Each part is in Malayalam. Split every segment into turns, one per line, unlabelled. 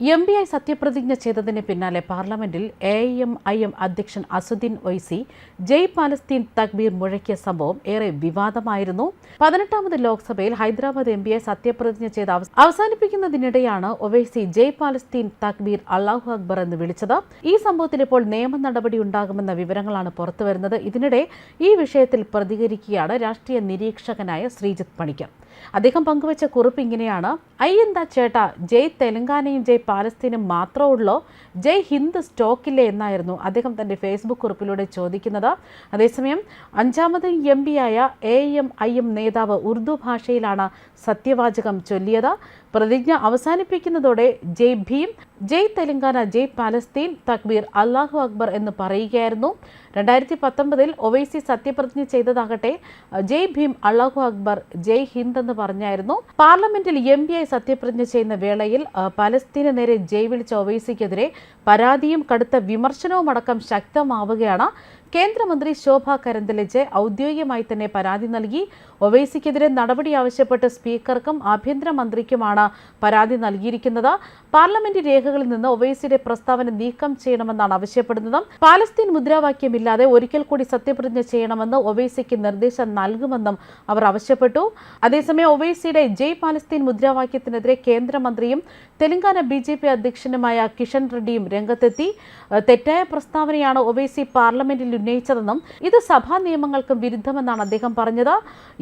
എം ബി ഐ സത്യപ്രതിജ്ഞ ചെയ്തതിന് പിന്നാലെ പാർലമെന്റിൽ എ എം ഐ എം അധ്യക്ഷൻ അസുദ്ദീൻ ഒയ്സി ജയ് പാലസ്തീൻ തക്ബീർ മുഴക്കിയ സംഭവം ഏറെ വിവാദമായിരുന്നു. പതിനെട്ടാമത് ലോക്സഭയിൽ ഹൈദരാബാദ് എം ബി ഐ സത്യപ്രതിജ്ഞ ചെയ്ത് അവ- അവസാനിപ്പിക്കുന്നതിനിടെയാണ് ഒവൈസി ജയ് പാലസ്തീൻ തക്ബീർ അള്ളാഹു അക്ബർ എന്ന് വിളിച്ചത്. ഈ സംഭവത്തിൽ ഇപ്പോൾ നിയമ നടപടി ഉണ്ടാകുമെന്ന വിവരങ്ങളാണ് പുറത്തുവരുന്നത് ഇതിനിടെ ഈ വിഷയത്തിൽ പ്രതികരിക്കുകയാണ് രാഷ്ട്രീയ നിരീക്ഷകനായ ശ്രീജിത് പണിക്കർ. അദ്ദേഹം പങ്കുവച്ച കുറിപ്പ് ഇങ്ങനെയാണ്. ഐ എന്താ ചേട്ട ജയ് തെലങ്കാനയും ജയ് പാലസ്തീനും മാത്രമേ ജയ് ഹിന്ദ് സ്റ്റോക്കില്ലേ എന്നായിരുന്നു അദ്ദേഹം തന്റെ ഫേസ്ബുക്ക് കുറിപ്പിലൂടെ ചോദിക്കുന്നത്. അതേസമയം അഞ്ചാമത് എം ആയ എ എം ഐ എം നേതാവ് ഉറുദു ഭാഷയിലാണ് സത്യവാചകം ചൊല്ലിയത്. പ്രതിജ്ഞ അവസാനിപ്പിക്കുന്നതോടെ ജയ് ഭീം ജയ് തെലങ്കാന ജയ് പാലസ്തീൻ തക്ബീർ അള്ളാഹു അക്ബർ എന്ന് പറയുകയായിരുന്നു. രണ്ടായിരത്തി പത്തൊമ്പതിൽ ഒവൈസി സത്യപ്രതിജ്ഞ ചെയ്തതാകട്ടെ ജയ് ഭീം അള്ളാഹു അക്ബർ ജയ് ഹിന്ദ് എന്ന് പറഞ്ഞായിരുന്നു. പാർലമെന്റിൽ എം പി ഐ സത്യപ്രതിജ്ഞ ചെയ്യുന്ന വേളയിൽ പലസ്തീന് നേരെ ജയ് വിളിച്ച ഒവൈസിക്കെതിരെ പരാതിയും കടുത്ത വിമർശനവും അടക്കം ശക്തമാവുകയാണ്. കേന്ദ്രമന്ത്രി ശോഭ കരന്തലജ് ഔദ്യോഗികമായി തന്നെ പരാതി നൽകി. ഒവൈസിക്കെതിരെ നടപടി ആവശ്യപ്പെട്ട് സ്പീക്കർക്കും ആഭ്യന്തരമന്ത്രിക്കുമാണ് പരാതി നൽകിയിരിക്കുന്നത്. പാർലമെന്റ് രേഖകളിൽ നിന്ന് ഒവൈസിയുടെ പ്രസ്താവന നീക്കം ചെയ്യണമെന്നാണ് ആവശ്യപ്പെടുന്നത്. പാലസ്തീൻ മുദ്രാവാക്യമില്ലാതെ ഒരിക്കൽ കൂടി സത്യപ്രതിജ്ഞ ചെയ്യണമെന്ന് ഒവൈസിക്ക് നിർദ്ദേശം നൽകുമെന്നും അവർ ആവശ്യപ്പെട്ടു. അതേസമയം ഒവൈസിയുടെ ജയ് പാലസ്തീൻ മുദ്രാവാക്യത്തിനെതിരെ കേന്ദ്രമന്ത്രിയും തെലങ്കാന ബി ജെ പി അധ്യക്ഷനുമായ കിഷൻ റെഡ്ഡിയും രംഗത്തെത്തി. തെറ്റായ പ്രസ്താവനയാണ് ഒവൈസി പാർലമെന്റിൽ ഉന്നയിച്ചതെന്നും ഇത് സഭാ നിയമങ്ങൾക്കും വിരുദ്ധമെന്നാണ് അദ്ദേഹം പറഞ്ഞത്.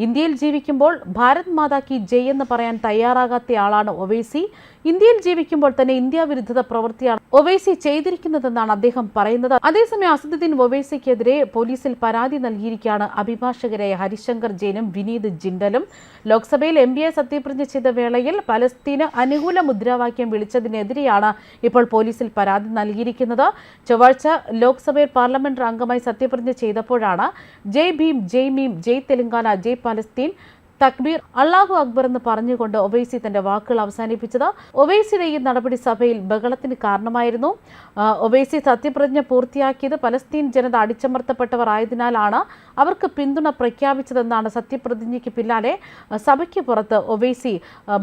ഇന്ത്യയിൽ ജീവിക്കുമ്പോൾ ഭാരത് മാതാ കി ജയ് എന്ന് പറയാൻ തയ്യാറാകാത്തയാളാണ് ഒവൈസി. ഇന്ത്യയിൽ ജീവിക്കുമ്പോൾ തന്നെ ഇന്ത്യ വിരുദ്ധത പ്രവൃത്തിയാണ് ഒവൈസി ചെയ്തിരിക്കുന്നതെന്നാണ് അദ്ദേഹം പറയുന്നത്. അതേസമയം അസദുദ്ദീൻ ഒവൈസിക്കെതിരെ പോലീസിൽ പരാതി നൽകിയിരിക്കുകയാണ് അഭിഭാഷകരായ ഹരിശങ്കർ ജെയിനും വിനീത് ജിൻഡലും. ലോക്സഭയിൽ എം എ സത്യപ്രതിജ്ഞ ചെയ്ത വേളയിൽ പലസ്തീന് അനുകൂല മുദ്രാവാക്യം വിളിച്ചതിനെതിരെയാണ് ഇപ്പോൾ പോലീസിൽ പരാതി നൽകിയിരിക്കുന്നത്. ചൊവ്വാഴ്ച ലോക്സഭയിൽ പാർലമെന്റ് അംഗമായി സത്യപ്രതിജ്ഞ ചെയ്തപ്പോഴാണ് ജയ് ഭീം ജയ് മീം ജയ് തെലങ്കാന ജയ് പാലസ്തീൻ തക്ബീർ അള്ളാഹു അക്ബർ എന്ന് പറഞ്ഞുകൊണ്ട് ഒവൈസി തന്റെ വാക്കുകൾ അവസാനിപ്പിച്ചത്. ഒവൈസിയുടെ ഈ നടപടി സഭയിൽ ബഹളത്തിന് കാരണമായിരുന്നു. ഒവൈസി സത്യപ്രതിജ്ഞ പൂർത്തിയാക്കിയത് പലസ്തീൻ ജനത അടിച്ചമർത്തപ്പെട്ടവർ ആയതിനാലാണ് അവർക്ക് പിന്തുണ പ്രഖ്യാപിച്ചതെന്നാണ് സത്യപ്രതിജ്ഞയ്ക്ക് പിന്നാലെ സഭയ്ക്ക് പുറത്ത് ഒവൈസി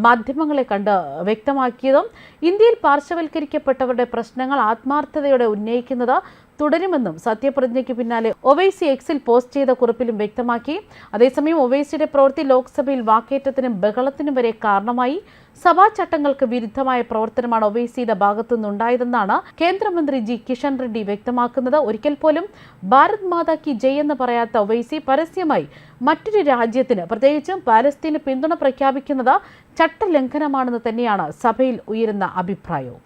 മാധ്യമങ്ങളെ കണ്ട് വ്യക്തമാക്കിയതും ഇന്ത്യയിൽ പാർശ്വവൽക്കരിക്കപ്പെട്ടവരുടെ പ്രശ്നങ്ങൾ ആത്മാർത്ഥതയോടെ ഉന്നയിക്കുന്നത് തുടരുമെന്നും സത്യപ്രതിജ്ഞയ്ക്ക് പിന്നാലെ ഒവൈസി എക്സിൽ പോസ്റ്റ് ചെയ്ത കുറിപ്പിലും വ്യക്തമാക്കി. അതേസമയം ഒവൈസിയുടെ പ്രവൃത്തി ലോക്സഭയിൽ വാക്കേറ്റത്തിനും ബഹളത്തിനും വരെ കാരണമായി. സഭാ ചട്ടങ്ങൾക്ക് വിരുദ്ധമായ പ്രവർത്തനമാണ് ഒവൈസിയുടെ ഭാഗത്തുനിന്നുണ്ടായതെന്നാണ് കേന്ദ്രമന്ത്രി ജി. കിഷൻ റെഡ്ഡി വ്യക്തമാക്കുന്നത്. ഒരിക്കൽ പോലും ഭാരത് മാതാ ജയ് എന്ന് പറയാത്ത ഒവൈസി പരസ്യമായി മറ്റൊരു രാജ്യത്തിന് പ്രത്യേകിച്ചും പാലസ്തീന് പിന്തുണ പ്രഖ്യാപിക്കുന്നത് ചട്ടലംഘനമാണെന്ന് തന്നെയാണ് സഭയിൽ ഉയരുന്ന അഭിപ്രായവും.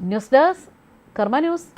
News desk Karma news.